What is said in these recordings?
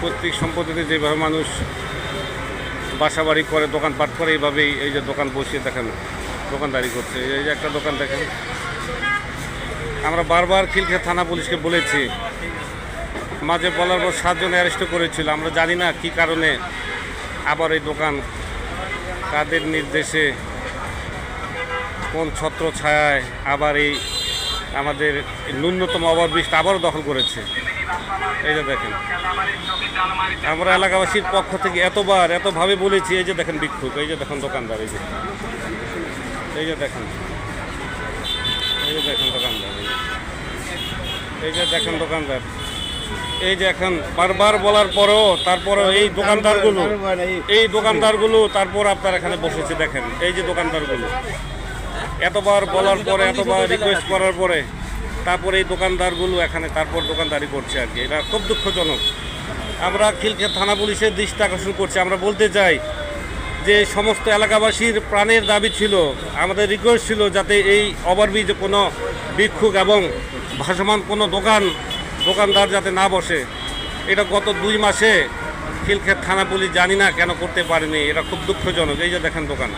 পৈতৃক সম্পত্তিতে যেভাবে মানুষ বাসা বাড়ি করে, দোকানপাট করে, এইভাবেই এই যে দোকান বসিয়ে দেখেন, দোকানদারি করছে। এই যে একটা দোকান দেখেন। আমরা বারবার খিলখে থানা পুলিশকে বলেছি, মাঝে বলার পর সাতজন অ্যারেস্ট করেছিল। আমরা জানি না কি কারণে আবার এই দোকান, কাদের নির্দেশে, কোন ছত্র ছায়ায় আবার এই আমাদের ন্যূনতম ওভারব্রিজটা আবারও দখল করেছে। এই যে দেখেন, আমরা এলাকাবাসীর পক্ষ থেকে এতবার, এতভাবে বলেছি, এই যে দেখেন বিক্ষোভ এই যে দেখেন দোকানদার, এই যে। এই যে দেখেন, এই যে দেখেন দোকানদার, এই যে। দেখেন দোকানদার। এই যে এখন বারবার বলার পরও তারপরও এই দোকানদারগুলো এই দোকানদারগুলো তারপর আপনার এখানে বসেছে, দেখেন, এই যে দোকানদারগুলো। এতবার বলার পরে, এতবার রিকোয়েস্ট করার পরে তারপরে এই দোকানদারগুলো এখানে, তারপর দোকানদারি করছে আর কি। এটা খুব দুঃখজনক। আমরা খিলক্ষেত থানা পুলিশের দৃষ্টি আকর্ষণ করছি। আমরা বলতে চাই যে সমস্ত এলাকাবাসীর প্রাণের দাবি ছিল, আমাদের রিকোয়েস্ট ছিল যাতে এই ওভারব্রিজে কোনো বিক্ষোভ এবং ভাসমান কোনো দোকান, দোকানদার যাতে না বসে। এটা গত দুই মাসে খিলক্ষেত থানা পুলিশ জানি না কেন করতে পারেনি। এটা খুব দুঃখজনক। এই যে দেখেন দোকান।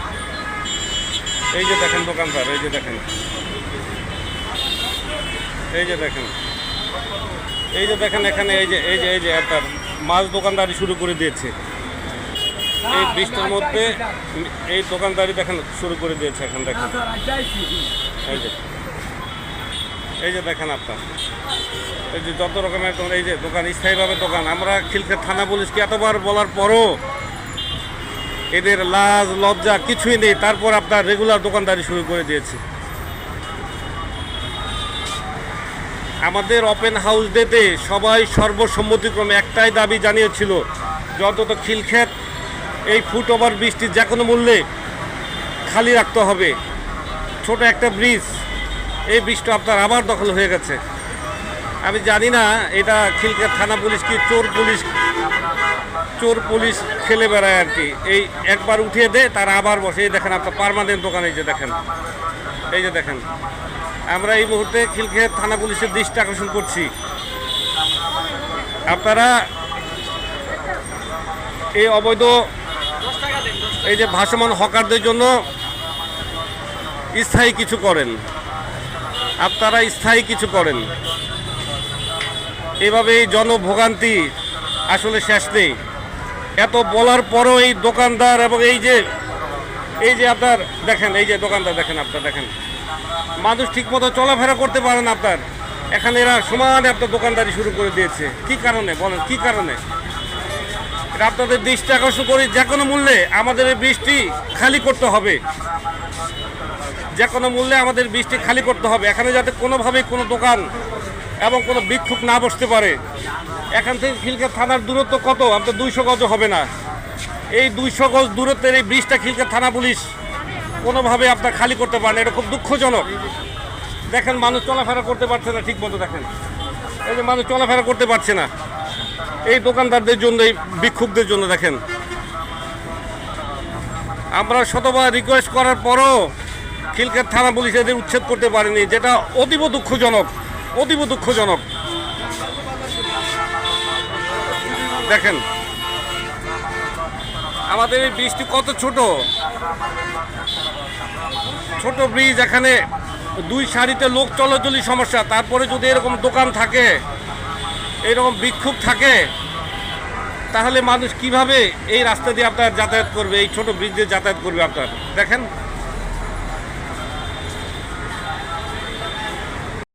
এই যে দেখেন দোকানদার, এই যে দেখেন। এই যে দেখেন, এই যে দেখেন এখানে এই যে এই যে এই যে একটা মাছ দোকানদারি শুরু করে দিয়েছে। এই বৃষ্টির মধ্যে এই দোকানদারি দেখেন শুরু করে দিয়েছে এখন, দেখেন। এই যে এই যে দেখেন আপনার। এই যে যত রকমের তোমার এই যে দোকান, স্থায়ীভাবে দোকান। আমরা খিলক্ষেত থানা পুলিশকে এতবার বলার পরও এদের লাজ, লজ্জা কিছুই নেই। তারপর আপনার রেগুলার দোকানদারি শুরু করে দিয়েছে। আমাদের ওপেন হাউস ডেতে সবাই সর্বসম্মতিক্রমে একটাই দাবি জানিয়েছিল যত তো খিলক্ষেত এই ফুট ওভার যে কোনো মূল্যে খালি রাখতে হবে। ছোট একটা ব্রিজ, এই ব্রিজটা আপনার আবার দখল হয়ে গেছে। আমি জানি না, এটা খিলক্ষেত থানা পুলিশ কি চোর পুলিশ চোর পুলিশ খেলে বেড়ায় আর কি। এই একবার উঠিয়ে দেয়, তারা আবার বসে। এই দেখেন আপনার পারমানেন্ট দোকান, এই যে দেখেন। এই যে দেখেন। আমরা এই মুহূর্তে খিলক্ষেত থানা পুলিশের দৃষ্টি আকর্ষণ করছি। আপনারা এই অবৈধ এই যে ভাসমান হকারদের জন্য স্থায়ী কিছু করেন। আপনারা স্থায়ী কিছু করেন। এভাবে এই জনভোগান্তি আসলে শেষ নেই। এত বলার পরও এই দোকানদার এবং এই যে এই যে আপনার, দেখেন, এই যে দোকানদার, দেখেন আপনার, দেখেন। মানুষ ঠিকমতো চলাফেরা করতে পারেন আপনার। এখানে এরা সমানে আপনার দোকানদারি শুরু করে দিয়েছে। কি কারণে? বলেন, কি কারণে? এটা আপনাদের দৃষ্টি আকর্ষণ করি যে কোনো মূল্যে আমাদের এই বৃষ্টি খালি করতে হবে। যে কোনো মূল্যে আমাদের বৃষ্টি খালি করতে হবে। এখানে যাতে কোনোভাবেই কোনো দোকান এবং কোনো বিক্ষোভ না বসতে পারে। এখান থেকে খিলকা থানার দূরত্ব কত? আপনার দুইশো গজ হবে না। এই দুইশো গজ দূরত্বের এই ব্রিজটা খিলকা থানা পুলিশ কোনোভাবে আপনার খালি করতে পারেন, এটা খুব দুঃখজনক। দেখেন, মানুষ চলাফেরা করতে পারছে না ঠিক মতো দেখেন। এই যে মানুষ চলাফেরা করতে পারছে না। এই দোকানদারদের জন্য, এই বিক্ষোভদের জন্য, দেখেন। আমরা শতবার রিকোয়েস্ট করার পরও খিলকের থানা পুলিশ এদের উচ্ছেদ করতে পারেনি, যেটা অতীব দুঃখজনক অতীব দুঃখজনক। দেখেন আমাদের এই ব্রিজটি কত ছোট? ছোট ব্রিজ এখানে দুই সারিতে লোক চলাচলই সমস্যা। তারপরে যদি এরকম দোকান থাকে, এরকম বিক্ষোভ থাকে, তাহলে মানুষ কীভাবে এই রাস্তা দিয়ে আপনার যাতায়াত করবে, এই ছোট ব্রিজ দিয়ে যাতায়াত করবে আপনার? দেখেন।